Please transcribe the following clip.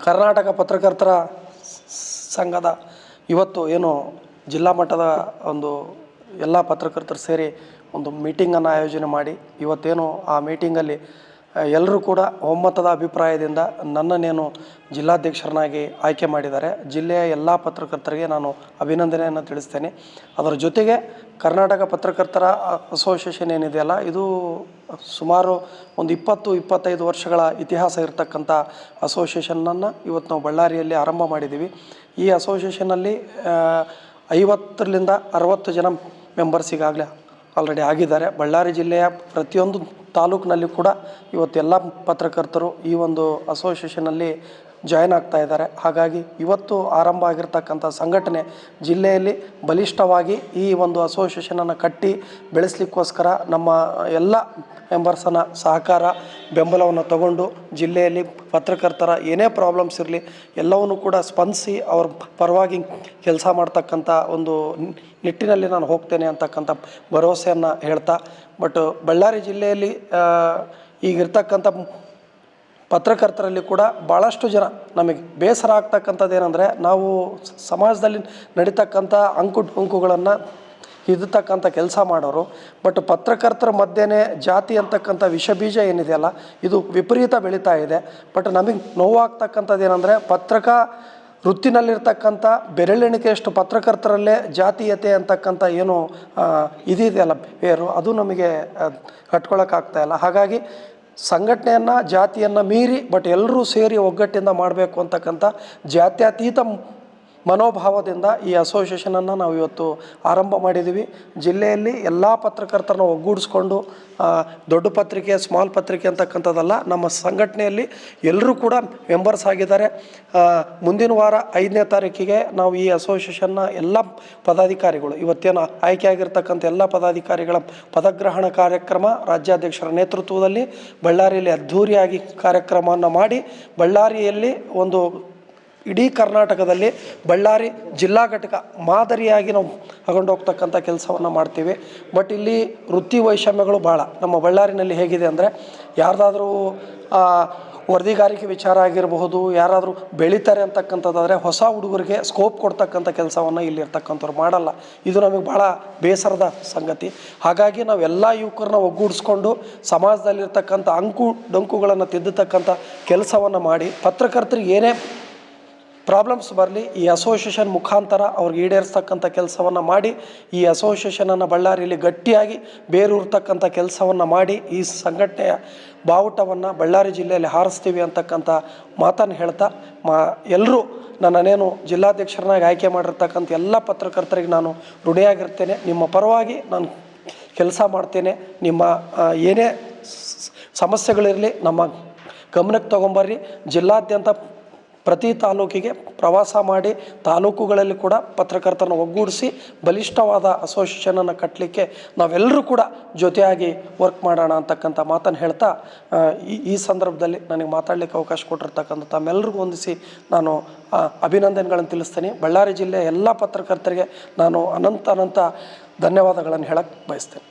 ಕರ್ನಾಟಕ ಪತ್ರಕರ್ತರ ಸಂಘದ ಇವತ್ತು ಏನು ಜಿಲ್ಲಾ ಮಟ್ಟದ ಒಂದು ಎಲ್ಲ ಪತ್ರಕರ್ತರು ಸೇರಿ ಒಂದು ಮೀಟಿಂಗನ್ನು ಆಯೋಜನೆ ಮಾಡಿ ಇವತ್ತೇನು ಆ ಮೀಟಿಂಗಲ್ಲಿ ಎಲ್ಲರೂ ಕೂಡ ಒಮ್ಮತದ ಅಭಿಪ್ರಾಯದಿಂದ ನನ್ನನ್ನೇನು ಜಿಲ್ಲಾಧ್ಯಕ್ಷರನ್ನಾಗಿ ಆಯ್ಕೆ ಮಾಡಿದ್ದಾರೆ. ಜಿಲ್ಲೆಯ ಎಲ್ಲ ಪತ್ರಕರ್ತರಿಗೆ ನಾನು ಅಭಿನಂದನೆಯನ್ನು ತಿಳಿಸ್ತೇನೆ. ಅದರ ಜೊತೆಗೆ ಕರ್ನಾಟಕ ಪತ್ರಕರ್ತರ ಅಸೋಸಿಯೇಷನ್ ಏನಿದೆಯಲ್ಲ, ಇದು ಸುಮಾರು ಒಂದು ಇಪ್ಪತ್ತು, ಇಪ್ಪತ್ತೈದು ವರ್ಷಗಳ ಇತಿಹಾಸ ಇರತಕ್ಕಂಥ ಅಸೋಸಿಯೇಷನನ್ನು ಇವತ್ತು ನಾವು ಬಳ್ಳಾರಿಯಲ್ಲಿ ಆರಂಭ ಮಾಡಿದ್ದೀವಿ. ಈ ಅಸೋಸಿಯೇಷನಲ್ಲಿ ಐವತ್ತರಿಂದ ಅರವತ್ತು ಜನ ಮೆಂಬರ್ಸ್ ಈಗಾಗಲೇ ಆಲ್ರೆಡಿ ಆಗಿದ್ದಾರೆ. ಬಳ್ಳಾರಿ ಜಿಲ್ಲೆಯ ಪ್ರತಿಯೊಂದು ತಾಲೂಕಿನಲ್ಲಿ ಕೂಡ ಇವತ್ತೆಲ್ಲ ಪತ್ರಕರ್ತರು ಈ ಒಂದು ಅಸೋಸಿಯೇಷನಲ್ಲಿ ಜಾಯ್ನ್ ಆಗ್ತಾ ಇದ್ದಾರೆ. ಹಾಗಾಗಿ ಇವತ್ತು ಆರಂಭ ಆಗಿರ್ತಕ್ಕಂಥ ಸಂಘಟನೆ ಜಿಲ್ಲೆಯಲ್ಲಿ ಬಲಿಷ್ಠವಾಗಿ ಈ ಒಂದು ಅಸೋಸಿಯೇಷನನ್ನು ಕಟ್ಟಿ ಬೆಳೆಸಲಿಕ್ಕೋಸ್ಕರ ನಮ್ಮ ಎಲ್ಲ ಮೆಂಬರ್ಸನ್ನು ಸಹಕಾರ ಬೆಂಬಲವನ್ನು ತಗೊಂಡು ಜಿಲ್ಲೆಯಲ್ಲಿ ಪತ್ರಕರ್ತರ ಏನೇ ಪ್ರಾಬ್ಲಮ್ಸ್ ಇರಲಿ ಎಲ್ಲವನ್ನು ಕೂಡ ಸ್ಪಂದಿಸಿ ಅವ್ರ ಪರವಾಗಿ ಕೆಲಸ ಮಾಡ್ತಕ್ಕಂಥ ಒಂದು ನಿಟ್ಟಿನಲ್ಲಿ ನಾನು ಹೋಗ್ತೇನೆ ಅಂತಕ್ಕಂಥ ಭರವಸೆಯನ್ನು ಹೇಳ್ತಾ, ಬಟ್ ಬಳ್ಳಾರಿ ಜಿಲ್ಲೆಯಲ್ಲಿ ಈಗಿರ್ತಕ್ಕಂಥ ಪತ್ರಕರ್ತರಲ್ಲಿ ಕೂಡ ಭಾಳಷ್ಟು ಜನ ನಮಗೆ ಬೇಸರ ಆಗ್ತಕ್ಕಂಥದ್ದು ಏನಂದರೆ ನಾವು ಸಮಾಜದಲ್ಲಿ ನಡೀತಕ್ಕಂಥ ಅಂಕು ಡೊಂಕುಗಳನ್ನು ಹಿಡಿತಕ್ಕಂಥ ಕೆಲಸ ಮಾಡೋರು. ಬಟ್ ಪತ್ರಕರ್ತರ ಮಧ್ಯೆನೇ ಜಾತಿ ಅಂತಕ್ಕಂಥ ವಿಷಬೀಜ ಏನಿದೆಯಲ್ಲ, ಇದು ವಿಪರೀತ ಬೆಳೀತಾ ಇದೆ. ಬಟ್ ನಮಗೆ ನೋವಾಗ್ತಕ್ಕಂಥದ್ದು ಏನಂದರೆ ಪತ್ರಕ ವೃತ್ತಿನಲ್ಲಿರ್ತಕ್ಕಂಥ ಬೆರಳೆಣಿಕೆಯಷ್ಟು ಪತ್ರಕರ್ತರಲ್ಲೇ ಜಾತೀಯತೆ ಅಂತಕ್ಕಂಥ ಏನು ಇದಿದೆಯಲ್ಲ ಬೇರು, ಅದು ನಮಗೆ ಕಟ್ಕೊಳ್ಳೋಕ್ಕಾಗ್ತಾ ಇಲ್ಲ. ಹಾಗಾಗಿ ಸಂಘಟನೆಯನ್ನು, ಜಾತಿಯನ್ನು ಮೀರಿ, ಬಟ್ ಎಲ್ಲರೂ ಸೇರಿ ಒಗ್ಗಟ್ಟಿಂದ ಮಾಡಬೇಕು ಅಂತಕ್ಕಂಥ ಜಾತ್ಯತೀತ ಮನೋಭಾವದಿಂದ ಈ ಅಸೋಸಿಯೇಷನನ್ನು ನಾವು ಇವತ್ತು ಆರಂಭ ಮಾಡಿದ್ದೀವಿ. ಜಿಲ್ಲೆಯಲ್ಲಿ ಎಲ್ಲ ಪತ್ರಕರ್ತರನ್ನ ಒಗ್ಗೂಡಿಸ್ಕೊಂಡು ದೊಡ್ಡ ಪತ್ರಿಕೆ ಸ್ಮಾಲ್ ಪತ್ರಿಕೆ ಅಂತಕ್ಕಂಥದ್ದಲ್ಲ, ನಮ್ಮ ಸಂಘಟನೆಯಲ್ಲಿ ಎಲ್ಲರೂ ಕೂಡ ಮೆಂಬರ್ಸ್ ಆಗಿದ್ದಾರೆ. ಮುಂದಿನ ವಾರ ಐದನೇ ತಾರೀಕಿಗೆ ನಾವು ಈ ಅಸೋಸಿಯೇಷನ್ನ ಎಲ್ಲ ಪದಾಧಿಕಾರಿಗಳು, ಇವತ್ತೇನು ಆಯ್ಕೆ ಆಗಿರ್ತಕ್ಕಂಥ ಎಲ್ಲ ಪದಾಧಿಕಾರಿಗಳ ಪದಗ್ರಹಣ ಕಾರ್ಯಕ್ರಮ ರಾಜ್ಯಾಧ್ಯಕ್ಷರ ನೇತೃತ್ವದಲ್ಲಿ, ಬಳ್ಳಾರಿಯಲ್ಲಿ ಅದ್ಧೂರಿಯಾಗಿ ಕಾರ್ಯಕ್ರಮವನ್ನು ಮಾಡಿ, ಬಳ್ಳಾರಿಯಲ್ಲಿ ಒಂದು ಇಡೀ ಕರ್ನಾಟಕದಲ್ಲಿ ಬಳ್ಳಾರಿ ಜಿಲ್ಲಾ ಘಟಕ ಮಾದರಿಯಾಗಿ ನಾವು ತಗೊಂಡು ಹೋಗ್ತಕ್ಕಂಥ ಕೆಲಸವನ್ನು ಮಾಡ್ತೀವಿ. ಬಟ್ ಇಲ್ಲಿ ವೃತ್ತಿ ವೈಷಮ್ಯಗಳು ಭಾಳ. ನಮ್ಮ ಬಳ್ಳಾರಿನಲ್ಲಿ ಹೇಗಿದೆ ಅಂದರೆ ಯಾರ್ದಾದರೂ ವರದಿಗಾರಿಕೆ ವಿಚಾರ ಆಗಿರಬಹುದು, ಯಾರಾದರೂ ಬೆಳೀತಾರೆ ಅಂತಕ್ಕಂಥದ್ದಾದರೆ ಹೊಸ ಹುಡುಗರಿಗೆ ಸ್ಕೋಪ್ ಕೊಡ್ತಕ್ಕಂಥ ಕೆಲಸವನ್ನು ಇಲ್ಲಿರ್ತಕ್ಕಂಥವ್ರು ಮಾಡಲ್ಲ. ಇದು ನಮಗೆ ಭಾಳ ಬೇಸರದ ಸಂಗತಿ. ಹಾಗಾಗಿ ನಾವೆಲ್ಲ ಯುವಕರನ್ನ ಒಗ್ಗೂಡಿಸ್ಕೊಂಡು ಸಮಾಜದಲ್ಲಿರ್ತಕ್ಕಂಥ ಅಂಕು ಡೊಂಕುಗಳನ್ನು ತಿದ್ದತಕ್ಕಂಥ ಕೆಲಸವನ್ನು ಮಾಡಿ, ಪತ್ರಕರ್ತರಿಗೆ ಏನೇ ಪ್ರಾಬ್ಲಮ್ಸ್ ಬರಲಿ, ಈ ಅಸೋಸಿಯೇಷನ್ ಮುಖಾಂತರ ಅವ್ರಿಗೆ ಈಡೇರಿಸ್ತಕ್ಕಂಥ ಕೆಲಸವನ್ನು ಮಾಡಿ, ಈ ಅಸೋಸಿಯೇಷನನ್ನು ಬಳ್ಳಾರಿಯಲ್ಲಿ ಗಟ್ಟಿಯಾಗಿ ಬೇರೂರ್ತಕ್ಕಂಥ ಕೆಲಸವನ್ನು ಮಾಡಿ, ಈ ಸಂಘಟನೆಯ ಬಾವುಟವನ್ನು ಬಳ್ಳಾರಿ ಜಿಲ್ಲೆಯಲ್ಲಿ ಹಾರಿಸ್ತೀವಿ ಅಂತಕ್ಕಂಥ ಮಾತನ್ನು ಹೇಳ್ತಾ, ಮಾ ಎಲ್ಲರೂ ನನ್ನನ್ನೇನು ಜಿಲ್ಲಾಧ್ಯಕ್ಷರನ್ನಾಗಿ ಆಯ್ಕೆ ಮಾಡಿರ್ತಕ್ಕಂಥ ಎಲ್ಲ ಪತ್ರಕರ್ತರಿಗೆ ನಾನು ಋಣಿಯಾಗಿರ್ತೇನೆ. ನಿಮ್ಮ ಪರವಾಗಿ ನಾನು ಕೆಲಸ ಮಾಡ್ತೇನೆ. ನಿಮ್ಮ ಏನೇ ಸಮಸ್ಯೆಗಳಿರಲಿ, ನಮ್ಮ ಗಮನಕ್ಕೆ ತೊಗೊಂಬರ್ರಿ. ಜಿಲ್ಲಾದ್ಯಂತ ಪ್ರತಿ ತಾಲೂಕಿಗೆ ಪ್ರವಾಸ ಮಾಡಿ ತಾಲೂಕುಗಳಲ್ಲಿ ಕೂಡ ಪತ್ರಕರ್ತರನ್ನ ಒಗ್ಗೂಡಿಸಿ ಬಲಿಷ್ಠವಾದ ಅಸೋಸಿಯೇಷನನ್ನು ಕಟ್ಟಲಿಕ್ಕೆ ನಾವೆಲ್ಲರೂ ಕೂಡ ಜೊತೆಯಾಗಿ ವರ್ಕ್ ಮಾಡೋಣ ಅಂತಕ್ಕಂಥ ಮಾತನ್ನು ಹೇಳ್ತಾ ಈ ಈ ಸಂದರ್ಭದಲ್ಲಿ ನನಗೆ ಮಾತಾಡಲಿಕ್ಕೆ ಅವಕಾಶ ಕೊಟ್ಟಿರ್ತಕ್ಕಂಥ ತಮ್ಮೆಲ್ಲರಿಗೂ ಹೊಂದಿಸಿ ನಾನು ಅಭಿನಂದನೆಗಳನ್ನು ತಿಳಿಸ್ತೀನಿ. ಬಳ್ಳಾರಿ ಜಿಲ್ಲೆಯ ಎಲ್ಲ ಪತ್ರಕರ್ತರಿಗೆ ನಾನು ಅನಂತ ಅನಂತ ಧನ್ಯವಾದಗಳನ್ನು ಹೇಳಕ್ಕೆ ಬಯಸ್ತೇನೆ.